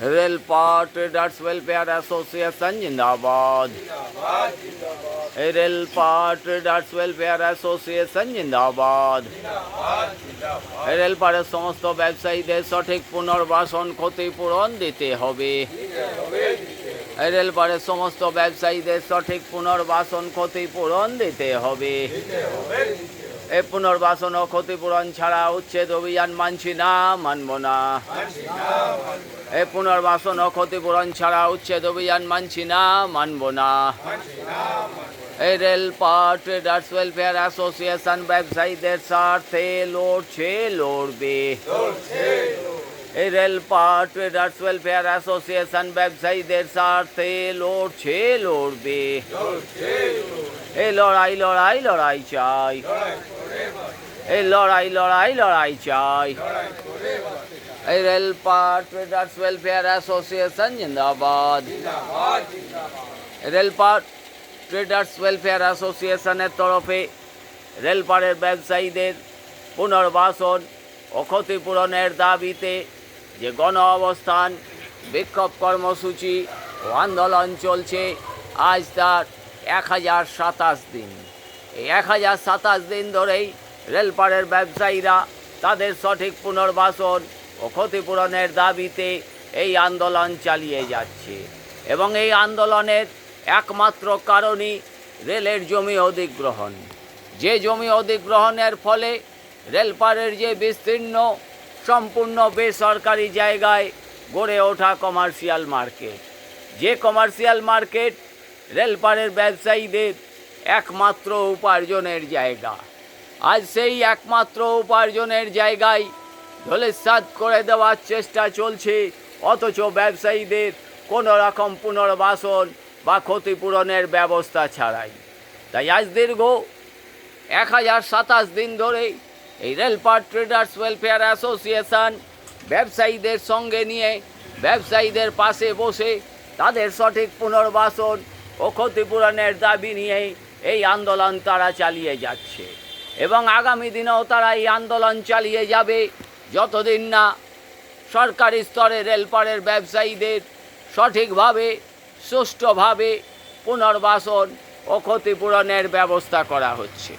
रेलपार traders welfare association जिंदाबाद रेलपार traders welfare association জিন্দাবাদ রেলপারের সমস্ত ব্যবসায়ীদের সঠিক পুনর্বাসন ক্ষতিপূরণ দিতে হবে রেলপারের সমস্ত ব্যবসায়ীদের সঠিক পুনর্বাসন ক্ষতিপূরণ দিতে হবে এই পুনর্বাসন ক্ষতিপূরণ ছাড়া উচ্ছেদ অভিযান মানছি না, মানব না। এ পুনর্বাসন ক্ষতিপূরণ ছাড়া উচ্ছেদ অভিযান মানছি না, মানব না। এই রেলপার ট্রেডার্স ওয়েলফেয়ার অ্যাসোসিয়েশন, ব্যবসায়ীদের স্বার্থে লড়ছে, লড়বে। এই রেলপার ট্রেডার্স ওয়েলফেয়ার অ্যাসোসিয়েশন ব্যবসায়ীদের স্বার্থে লড়ছে, লড়বে। এই লড়াই লড়াই লড়াই চাই। এই লড়াই লড়াই লড়াই চাই। এই রেলপার ট্রেডার্স ওয়েলফেয়ার অ্যাসোসিয়েশন জিন্দাবাদ। রেলপার ট্রেডার্স ওয়েলফেয়ার অ্যাসোসিয়েশনের তরফে রেলপারের ব্যবসায়ীদের পুনর্বাসন ও ক্ষতিপূরণের দাবিতে যে গণ অবস্থান, বিক্ষোভ কর্মসূচি ও আন্দোলন চলছে আজ তার এক হাজার সাতাশ দিন। এই এক হাজার সাতাশ দিন ধরেই রেলপারের ব্যবসায়ীরা তাদের সঠিক পুনর্বাসন ও ক্ষতিপূরণের দাবিতে এই আন্দোলন চালিয়ে যাচ্ছে এবং এই আন্দোলনের একমাত্র কারণই রেলের জমি অধিগ্রহণ। যে জমি অধিগ্রহণের ফলে রেলপারের যে বিস্তীর্ণ সম্পূর্ণ বেসরকারি জায়গায় গড়ে ওঠা কমার্শিয়াল মার্কেট যে কমার্শিয়াল মার্কেট রেলপারের ব্যবসায়ীদের একমাত্র উপার্জনের জায়গা। আজ সেই একমাত্র উপার্জনের জায়গায় ধলেসাদ করে দেওয়ার চেষ্টা চলছে, অথচ ব্যবসায়ীদের কোনো রকম পুনর্বাসন বা ক্ষতিপূরণের ব্যবস্থা ছাড়াই। তাই আজ দীর্ঘ এক হাজার সাতাশ দিন ধরে এই রেলপার ট্রেডার্স ওয়েলফেয়ার অ্যাসোসিয়েশন ব্যবসায়ীদের সঙ্গে নিয়ে ব্যবসায়ীদের পাশে বসে তাদের সঠিক পুনর্বাসন ও ক্ষতিপূরণের দাবি নিয়ে এই আন্দোলন তারা চালিয়ে যাচ্ছে। এবং আগামী দিনেও তারা এই আন্দোলন চালিয়ে যাবে যতদিন না সরকারি স্তরে রেলপারের ব্যবসায়ীদের সঠিকভাবে, সুষ্ঠুভাবে পুনর্বাসন ও ক্ষতিপূরণের ব্যবস্থা করা হচ্ছে।